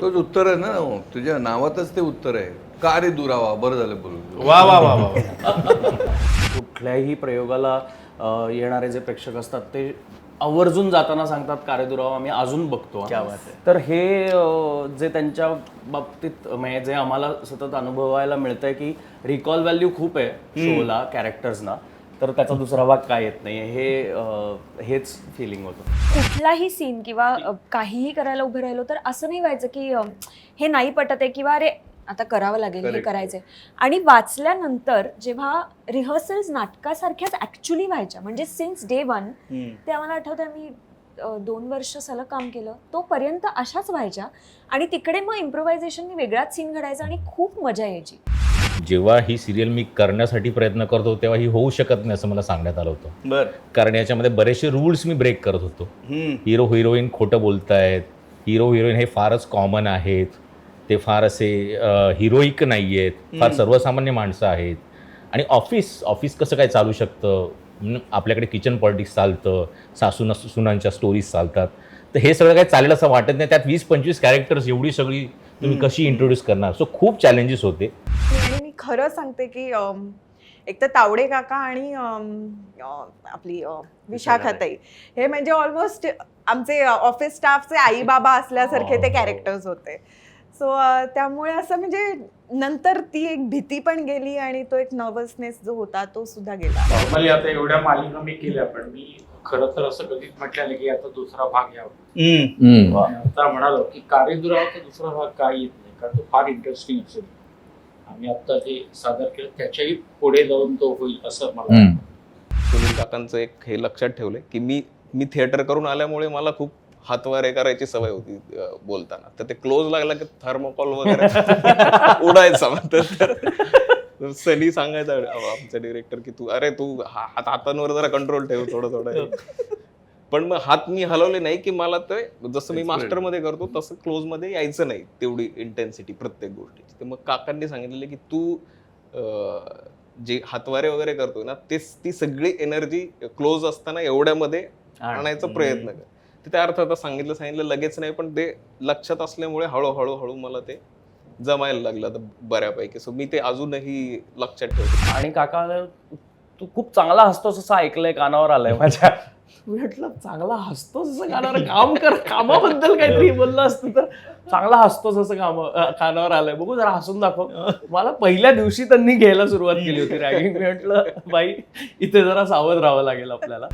तोच उत्तर आहे ना तुझ्या नावातच ते उत्तर आहे. का रे दुरावा? बरं झालं बोलून. वा वा वा वा कुठल्याही प्रयोगाला अ, येणारे जे प्रेक्षक असतात ते आवर्जून जाताना सांगतात कारेदुराव आम्ही अजून बघतो. तर हे अ, जे त्यांच्या बाबतीत म्हणजे जे आम्हाला सतत अनुभवायला मिळतंय की रिकॉल व्हॅल्यू खूप आहे शोला कॅरेक्टर्सना तर त्याचा दुसरा भाग काय येत नाही हे अ, हेच फिलिंग होतं. कुठलाही सीन किंवा अ, काहीही करायला उभं राहिलो तर असं नाही व्हायचं की अ, हे नाही पटत आहे किंवा अरे आता करावं लागेल हे Correct. करायचंय. आणि वाचल्यानंतर जेव्हा रिहर्सल्स नाटकासारख्याच ऍक्च्युली व्हायच्या म्हणजे सिन्स डे वन ते आम्हाला आठवतं आम्ही अ, दोन वर्ष सलग काम केलं तोपर्यंत अशाच व्हायच्या. आणि तिकडे मग इम्प्रोव्हायझेशननी वेगळाच सीन घडायचा आणि खूप मजा यायची. जेव्हा ही सिरियल मी करण्यासाठी प्रयत्न करतो तेव्हा ही होऊ शकत नाही असं मला सांगण्यात आलं होतं. बर. कारण याच्यामध्ये बरेचसे रूल्स मी ब्रेक करत होतो. हिरो हिरोईन खोटं बोलतायत. हिरो हिरोईन हे फारच कॉमन आहेत. ते फार असे हिरोईक नाही आहेत फार सर्वसामान्य माणसं आहेत. आणि ऑफिस ऑफिस कसं काय चालू शकतं? आपल्याकडे किचन पॉलिटिक्स चालतं सासून सुनांच्या स्टोरीज चालतात. तर हे सगळं काय चालेल असं वाटत नाही. त्यात वीस पंचवीस कॅरेक्टर्स एवढी सगळी तुम्ही कशी इंट्रोड्यूस करणार? सो खूप चॅलेंजेस होते. खरं सांगते की एक तर तावडे काका आणि आपली विशाखाताई हे म्हणजे ऑलमोस्ट आमचे ऑफिस स्टाफचे आई बाबा असल्यासारखे ते हो. कॅरेक्टर्स होते. सो त्यामुळे असं म्हणजे नंतर ती एक भीती पण गेली आणि तो एक नर्वसनेस जो होता तो सुद्धा गेला. नॉर्मली आता एवढ्या मालिका मी केल्या पण मी खरं तर असं कधीच म्हटलेलं की आता दुसरा भाग यावा. आता म्हणालो की कार्यदुरावाचा दुसरा भाग काय येत नाही कारण तो फार इंटरेस्टिंग असेल. आम्ही आता ते सादर केलं त्याच्याही पुढे जाऊन तो होईल असं मला वाटतं. सुनील काकांचं एक हे लक्षात ठेवलंय की मी मी थिएटर करून आल्यामुळे मला खूप हातवारे करायची सवय होती अं, बोलताना. तर ते क्लोज लागला की थर्मोकॉल वगैरे उडायचा तर तर सनी सांगायचा आमचा डिरेक्टर की तू अरे तू हा- हात हातांवर जरा कंट्रोल ठेव थोडं थोडं पण मग हात मी हलवले नाही की मला ते जसं मी मास्टरमध्ये करतो तसं क्लोजमध्ये यायचं नाही तेवढी इंटेन्सिटी प्रत्येक गोष्टीची. तर मग काकांनी सांगितलेलं की तू जे हातवारे वगैरे करतोय ना ते ती सगळी एनर्जी क्लोज असताना एवढ्यामध्ये आणायचा प्रयत्न कर. ते त्या अर्थात सांगितलं सांगितलं लगेच नाही पण ते लक्षात असल्यामुळे हळूहळू हळू मला ते जमायला लागलं आता बऱ्यापैकी. सो मी ते अजूनही लक्षात ठेवतो. आणि काका तू खूप चांगला हसतोस असं ऐकलंय कानावर आलंय माझ्या. म्हटलं चांगला हसतोस असं कानावर काम कर कामाबद्दल काहीतरी बोललं असतं तर चांगला हसतोस असं काम कानावर आलंय. बघू जरा हसून दाखव. मला पहिल्या दिवशी त्यांनी घ्यायला सुरुवात केली होती रॅगिंग. मी म्हटलं बाई इथे जरा सावध राहावं लागेल आपल्याला.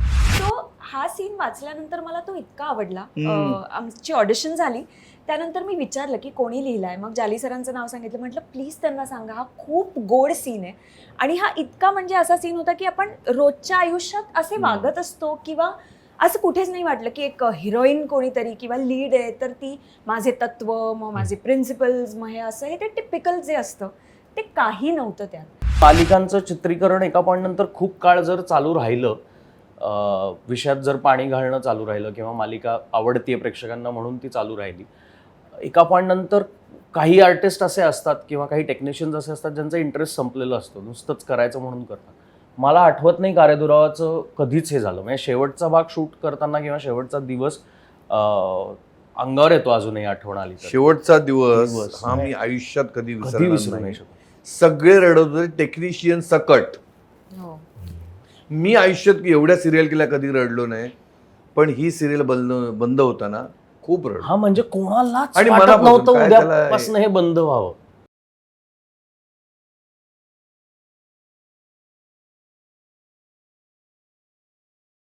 हा सीन वाचल्यानंतर मला तो इतका आवडला. अं, आमची ऑडिशन झाली. त्यानंतर मी विचारलं की कोणी लिहिलाय? मग जाली सरांचं नाव सांगितलं. म्हटलं प्लीज त्यांना सांगा. हा खूप गोड सीन आहे. आणि हा इतका म्हणजे असा सीन होता की आपण रोजच्या आयुष्यात असे वागत असतो किंवा असं कुठेच नाही वाटलं की एक हिरोईन कोणीतरी किंवा लीड आहे तर ती माझे तत्व मग माझे प्रिन्सिपल्स मग हे असं हे ते टिपिकल जे असतं ते काही नव्हतं त्यात. पालिकांचं चित्रीकरण एका पॉईंट नंतर खूप काळ जर चालू राहिलं विषयात जर पाणी घालणं चालू राहिलं किंवा मालिका आवडतीये प्रेक्षकांना म्हणून ती चालू राहिली एका पॉईंट नंतर काही आर्टिस्ट असे असतात किंवा काही टेक्निशियन्स असे असतात ज्यांचा इंटरेस्ट संपलेलं असतो नुसतंच करायचं म्हणून करतात. मला आठवत नाही कार्यदुरावाचं कधीच हे झालं. म्हणजे शेवटचा भाग शूट करताना किंवा शेवटचा दिवस अंगावर येतो अजूनही आठवण आली. शेवटचा दिवस. हा मी आयुष्यात कधी विसरू नाही. शकत. सगळे रडत होते टेक्निशियन सकट. मी आयुष्यात एवढ्या सिरियल केल्या कधी रडलो नाही पण ही सिरियल बंद बंद होताना खूप रडलो. हा म्हणजे कोणालाच आणि वाटत मनापासून नव्हतं काय त्याला- उद्यापासून हे बंद व्हावं.